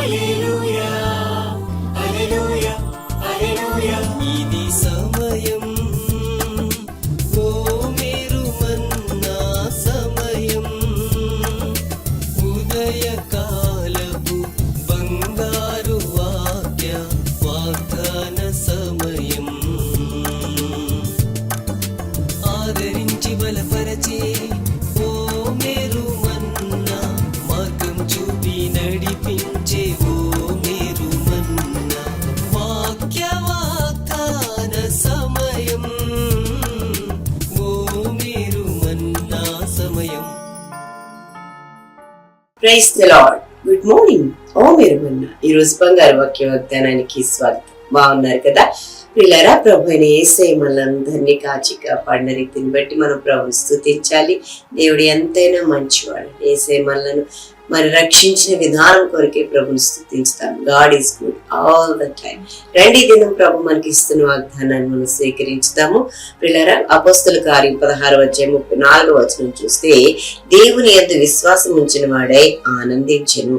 Hallelujah. Hallelujah. Praise the lord good morning ఓ మీరు మొన్న ఈ రోజు బంగారు వాక్య వాగ్దానానికి స్వాగతం. బాగున్నారు కదా? పిల్లరా ప్రభు అయిన ఏసై మనందరినీ కాచి కాపాడిన రీతిని బట్టి మనం ప్రభుని స్థుతించాలి. దేవుడు ఎంతైనా మంచివాడు. ఏసై మనలను మరి రక్షించిన విధానం కొరకే ప్రభుని స్థుతించుతాం. God is good all the time రండి దినం ప్రభు మనకి ఇస్తున్న వాగ్దానాన్ని మనం స్వీకరించుతాము. పిల్లరా అపోస్తుల కార్యం పదహారు వచ్చే ముప్పై నాలుగు వచనం చూస్తే దేవుని ఎందు విశ్వాసం ఉంచిన వాడై ఆనందించను.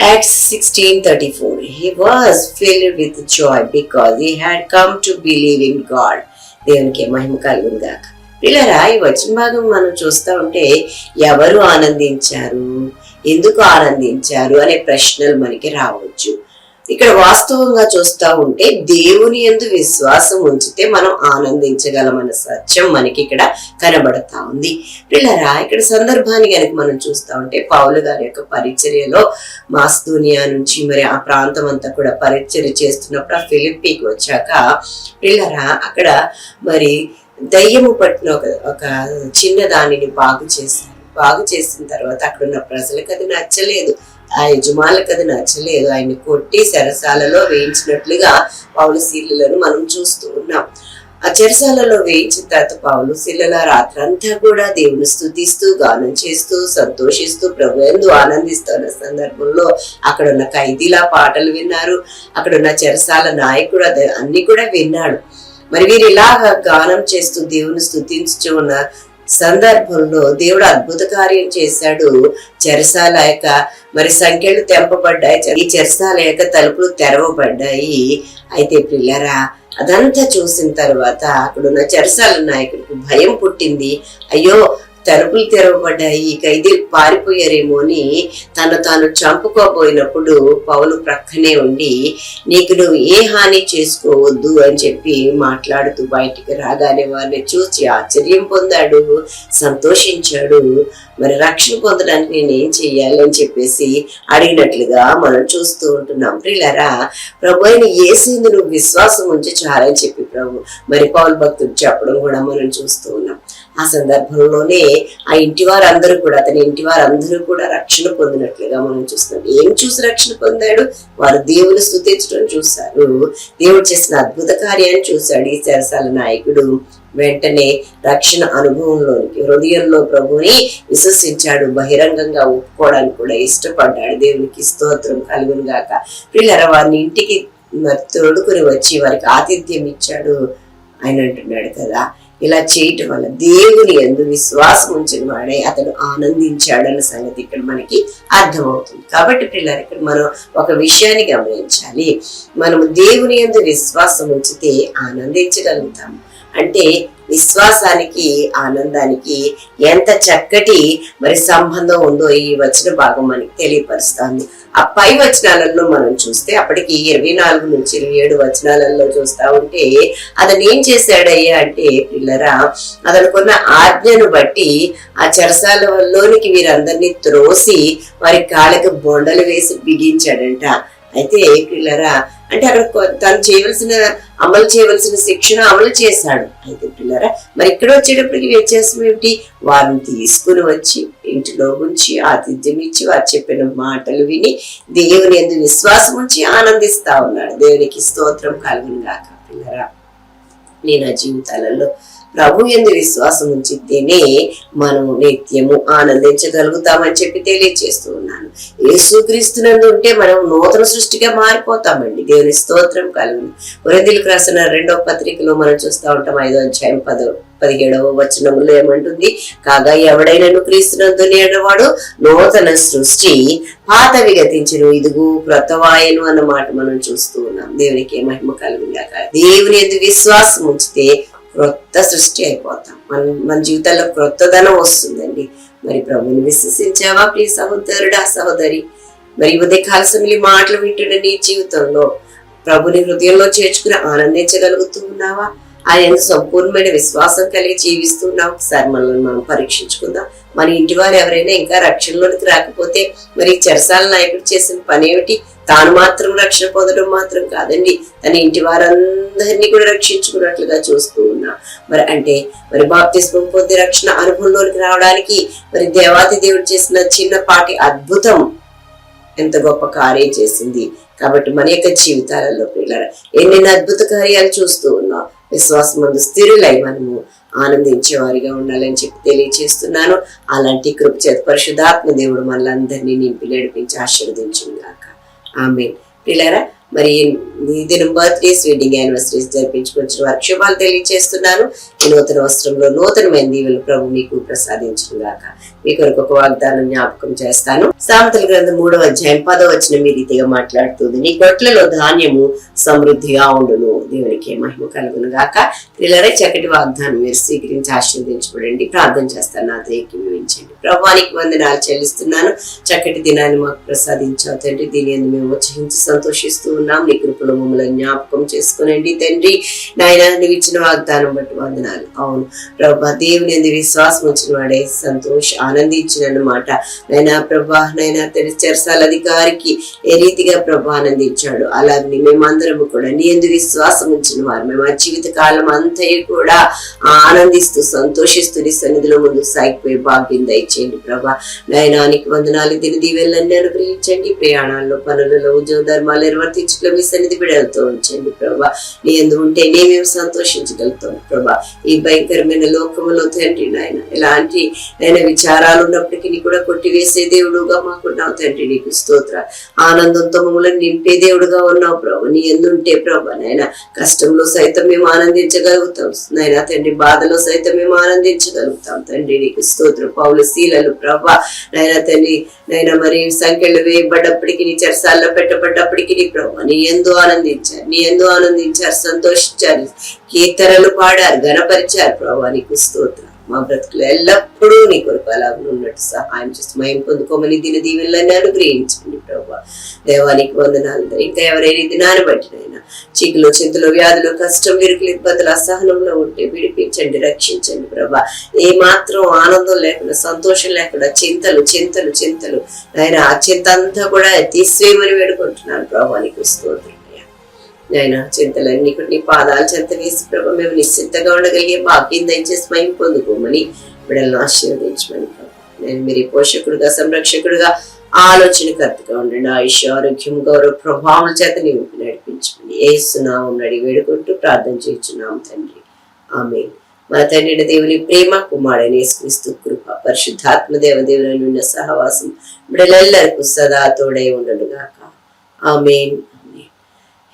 Acts 16:34 He was filled with joy because he had come to believe in God. దేవునికి మహిమ కలుగును గాక పిల్లరా ఈ వచ్చిన భాగం మనం చూస్తా ఉంటే ఎవరు ఆనందించారు? ఎందుకు ఆనందించారు అనే ప్రశ్నలు మనకి రావచ్చు. ఇక్కడ వాస్తవంగా చూస్తా ఉంటే దేవుని ఎందు విశ్వాసం ఉంచితే మనం ఆనందించగలమన్న సత్యం మనకి ఇక్కడ కనబడతా ఉంది. పిల్లరా ఇక్కడ సందర్భాన్ని కనుక మనం చూస్తా ఉంటే పౌలు గారి యొక్క పరిచర్యలో మాస్తూనియా నుంచి మరి ఆ ప్రాంతం అంతా కూడా పరిచర్య చేస్తున్నప్పుడు ఆ ఫిలిప్పీకి వచ్చాక పిల్లరా అక్కడ మరి దయ్యము పట్టిన ఒక ఒక చిన్న దానిని బాగు చేశారు బాగు చేసిన తర్వాత అక్కడ ఉన్న ప్రజలకు అది నచ్చలేదు. ఆ యజమానులకు అది నచ్చలేదు. ఆయన కొట్టి సరసాలలో వేయించినట్లుగా పౌలు శీలను మనం చూస్తూ ఉన్నాం. ఆ చెరసాలలో వేయించిన తర్వాత పౌలు శిలల రాత్రంతా కూడా దేవుని స్థుతిస్తూ గానం చేస్తూ సంతోషిస్తూ ప్రభు ఎందు ఆనందిస్తున్న సందర్భంలో అక్కడ ఉన్న ఖైదీల పాటలు విన్నారు. అక్కడ ఉన్న చెరసాల నాయకుడు అది అన్ని కూడా విన్నాడు. మరి వీరు ఇలాగా గానం చేస్తూ దేవుని స్థుతించు ఉన్న సందర్భంలో దేవుడు అద్భుత కార్యం చేశాడు. చెరసాల యొక్క మరి సంఖ్యలు తెంపబడ్డాయి. ఈ చెరసాల యొక్క తలుపులు తెరవబడ్డాయి. అయితే పిల్లరా అదంతా చూసిన తర్వాత అక్కడున్న చెరసాల నాయకుడికి భయం పుట్టింది. అయ్యో తలుపులు తెరవబడ్డాయి. ఈ ఖైదీలు పారిపోయారేమో అని తను తాను చంపుకోబోయినప్పుడు పౌలు ప్రక్కనే ఉండి నీకు నువ్వు ఏ హాని చేసుకోవద్దు అని చెప్పి మాట్లాడుతూ బయటికి రాగానే వారిని చూసి ఆశ్చర్యం పొందాడు. సంతోషించాడు. మరి రక్షణ పొందడానికి నేను ఏం చెయ్యాలి అని చెప్పేసి అడిగినట్లుగా మనం చూస్తూ ఉంటున్నాం. ప్రిలరా ప్రభు అయిన ఏసింది నువ్వు విశ్వాసం ఉంచి చాలని చెప్పి ప్రభు. మరి పౌలు భక్తుడు చెప్పడం కూడా మనం చూస్తూ ఆ సందర్భంలోనే ఆ ఇంటి వారందరూ కూడా అతని ఇంటి వారందరూ కూడా రక్షణ పొందినట్లుగా మనం చూస్తున్నాం. ఏం చూసి రక్షణ పొందాడు? వారు దేవుని స్థుతించడం చూశారు. దేవుడు చేసిన అద్భుత కార్యాన్ని చూశాడు. ఈ సరసాల నాయకుడు వెంటనే రక్షణ అనుభవంలోనికి హృదయంలో ప్రభుని విశ్వసించాడు. బహిరంగంగా ఒప్పుకోవడానికి కూడా ఇష్టపడ్డాడు. దేవునికి స్తోత్రం కలుగును గాక పిల్లల వారిని ఇంటికి తోడుకుని వచ్చి వారికి ఆతిథ్యం ఇచ్చాడు. ఆయన అంటున్నాడు కదా ఇలా చేయటం వల్ల దేవుని ఎందు విశ్వాసం ఉంచిన వాడే అతడు ఆనందించాడన్న సంగతి ఇక్కడ మనకి అర్థమవుతుంది. కాబట్టి పిల్లలు ఇక్కడ మనం ఒక విషయాన్ని గమనించాలి. మనము దేవుని ఎందు విశ్వాసం ఉంచితే ఆనందించగలుగుతాము అంటే విశ్వాసానికి ఆనందానికి ఎంత చక్కటి మరి సంబంధం ఉందో ఈ వచ్చిన భాగం మనకి తెలియపరుస్తుంది. ఆ పై వచనాలలో మనం చూస్తే అప్పటికి ఇరవై నాలుగు నుంచి ఇరవై ఏడు వచనాలలో చూస్తా ఉంటే అతను ఏం చేశాడయ్యా? అంటే పిల్లరా అతనుకున్న ఆజ్ఞను బట్టి ఆ చెరసాలలోనికి వీరందరినీ త్రోసి వారి కాళ్ళకి బొండలు వేసి బిగించాడంట. అయితే పిల్లరా? అంటే అక్కడ తను చేయవలసిన అమలు చేయవలసిన శిక్షణ అమలు చేశాడు. అయితే పిల్లరా మరి ఇక్కడ వచ్చేటప్పటికి వ్యత్యాసం ఏమిటి? వారిని తీసుకుని వచ్చి ఇంటిలో ఉంచి ఆతిథ్యం ఇచ్చి వారు చెప్పిన మాటలు విని దేవుని ఎందు విశ్వాసం ఉంచి ఆనందిస్తా ఉన్నాడు. దేవునికి స్తోత్రం కలుగును గాక పిల్లరా. నేను ఆ జీవితాలలో ప్రభు ఎందు విశ్వాసం ఉంచితేనే మనం నిత్యము ఆనందించగలుగుతామని చెప్పి తెలియజేస్తూ ఉన్నాను. యేసుక్రీస్తునందు ఉంటే మనం నూతన సృష్టిగా మారిపోతామండి. దేవుని స్తోత్రం కలుగును. వరదిలకు రాసిన రెండో పత్రికలో మనం చూస్తూ ఉంటాం ఐదో అధ్యాయం పదో పదిహేడవ వచనంలో ఏమంటుంది? కాగా ఎవడైనను క్రీస్తునందు నేడవాడు నూతన సృష్టి పాతవి గతించును ఇదిగూ క్రొత్తవాయను అన్న మాట మనం చూస్తూ ఉన్నాం. దేవునికి మహిమ కలుగుగాక దేవుని ఎందుకు విశ్వాసం ఉంచితే క్రొత్త సృష్టి అయిపోతాం. మన మన జీవితాల్లో క్రొత్తదనం వస్తుందండి. మరి ప్రభుని విశ్వసించావా ప్రియ సహోదరుడా సహోదరి? మరి ఉదయకాల సమయంలో మాటలు వింటున్న నీ జీవితంలో ప్రభుని హృదయంలో చేర్చుకుని ఆనందించగలుగుతూ ఉన్నావా? ఆయన సంపూర్ణమైన విశ్వాసం కలిగి జీవిస్తున్నాం ఒకసారి మనల్ని మనం పరీక్షించుకుందాం. మన ఇంటి వారు ఎవరైనా ఇంకా రక్షణలోనికి రాకపోతే మరి చెరసాల నాయకుడు చేసిన పని ఏమిటి? తాను మాత్రం రక్షణ పొందడం మాత్రం కాదండి. తన ఇంటి వారందరినీ కూడా రక్షించుకున్నట్లుగా చూస్తూ మరి అంటే మరి బాప్తిస్మం పొంది రక్షణ అనుభవంలోనికి రావడానికి మరి దేవాది దేవుడు చేసిన చిన్నపాటి అద్భుతం ఎంత గొప్ప కార్యం చేసింది. కాబట్టి మన యొక్క జీవితాలలో పిల్లలు ఎన్నెన్ని అద్భుత కార్యాలు చూస్తూ ఉన్నాం. విశ్వాసం అందు స్థిరులై మనము ఆనందించే వారిగా ఉండాలని చెప్పి తెలియజేస్తున్నాను అలాంటి కృపచేత పరిశుధాత్మ దేవుడు మనలందరినీ నింపి నడిపించి ఆశీర్వదించింది గాక ఆమె పిల్లరా మరి ఈ దినం బర్త్డేస్ వెడ్డింగ్ యానివర్సరీస్ జరిపించుకొచ్చిన వారికి శుభాలు తెలియజేస్తున్నాను నూతన వస్త్రంలో నూతనమైన దీవెలు ప్రభు మీకు ప్రసాదించును గాక మీ కొరకు ఒక వాగ్దానం జ్ఞాపకం చేస్తాను. సామెతల గ్రంథం మూడవ అధ్యాయం పదవ వచ్చిన మీ రీతిగా మాట్లాడుతుంది. నీ గొట్లలో ధాన్యము సమృద్ధిగా ఉండును. దేవునికి మహిమ కలుగును గాక పిల్లరే చక్కటి వాగ్దానం మీరు స్వీకరించి ఆశీర్వదించబడండి. ప్రార్థన చేస్తాను నాతో ఏకీభవించండి ప్రభానికి వందనాలు చెల్లిస్తున్నాను. చక్కటి దినాన్ని మాకు ప్రసాదించావు తండ్రి. దీని మేము ఉత్సహించి సంతోషిస్తూ ఉన్నాం. నీ కృపలో మమ్మల్ని జ్ఞాపకం చేసుకునండి తండ్రి. నాయన నువ్వు ఇచ్చిన వాగ్దానం బట్టి వందనాలు. అవును. ప్రభా దేవుని ఎందు విశ్వాసం వచ్చిన వాడే సంతోష్ ఆనందించినమాట నైనా ప్రభా నైనా తెలిసి చెరసాల అధికారికి ఏ రీతిగా ప్రభా ఆనందించాడు? అలాగే మేమందరము కూడా నీ ఎందు విశ్వాసం ఉంచిన వారు. మేము ఆ జీవిత కాలం అంతయు కూడా ఆనందిస్తూ సంతోషిస్తూ నీ సన్నిధిలో ముందు సాగిపోయి భాగ్యం దయచేయండి ప్రభా. నయనానికి వందనాలు దిన దీవెళ్ళని అనుగ్రహించండి. ప్రయాణాల్లో పనులలో ఉద్యోగ ధర్మాలు నిర్వర్తించడం మీ సన్నిధి బిడలతో ఉంచండి ప్రభా. నీ ఎందు ఉంటే మేము సంతోషించగలుగుతాం ప్రభా. ఈ భయంకరమైన లోకములో తండ్రి నాయన. ఎలాంటి ఆయన విచారాలు ఉన్నప్పటికీ నీ కూడా కొట్టివేసే దేవుడుగా మాకున్నావు తండ్రి. నీకు స్తోత్ర. ఆనందంతో మమ్మల్ని నింపే దేవుడుగా ఉన్నావు ప్రభు. నీ ఎందుంటే ప్రభా నాయన. కష్టంలో సైతం మేము ఆనందించగలుగుతాం నాయన. తండ్రి బాధలో సైతం మేము ఆనందించగలుగుతాం తండ్రి. నీకు స్తోత్ర. పౌలు శీలలు ప్రభా నాయన తండ్రి. నాయన మరి సంఖ్యలు వేయబడ్డప్పటికీ నీ చెరసాల్లో పెట్టబడ్డప్పటికీ నీ ప్రభు నీ ఎందు ఆనందించారు. నీ ఎందు ఆనందించారు. సంతోషించారు. కీర్తనలు పాడారు గణపరిచారు ప్రభా నీకు స్తోత్ర. మా బ్రతుకులు ఎల్లప్పుడూ నీ కొరకు అలాగే ఉన్నట్టు సహాయం చేసి మయం పొందుకోమని దిన దీవెనలన్నీ అనుగ్రహించండి ప్రభా. దేవానికి వందనాలు. ఇంకా ఎవరైనా దినాన్ని బట్టినైనా చీకులు చింతలు వ్యాధులు కష్టం విరుకులు ఇబ్బందులు అసహనంలో ఉంటే విడిపించండి రక్షించండి ప్రభా. ఏ మాత్రం ఆనందం లేకుండా సంతోషం లేకుండా చింతలు చింతలు చింతలు. ఆయన ఆ చింత అంతా కూడా తీసివేయమని వేడుకుంటున్నాను ప్రభా నీకు స్తోత్రం. నాయన చింతలన్నీ కూడా నీ పాదాలు చెంత వేసి ప్రభు మేము నిశ్చింతగా ఉండగలిగే భాగ్యం దయచేసి మేము పొందుకోమని బిడ్డలను ఆశీర్వదించమని నేను మీరు పోషకుడుగా సంరక్షకుడుగా ఆలోచనకర్తగా ఉండండి. ఆయుష్ ఆరోగ్యం గౌరవ ప్రభావం చేత నీవు నడిపించమని ఏసునామం అడిగి వేడుకుంటూ ప్రార్థన చేయించున్నాం తండ్రి. ఆమె మన తండ్రి దేవుని ప్రేమ కుమారుడని యేసుక్రీస్తు కృప పరిశుద్ధాత్మ దేవదేవులను ఉన్న సహవాసం బిడ్డలెల్లరికూ సదా తోడై ఉండడుగాక amen.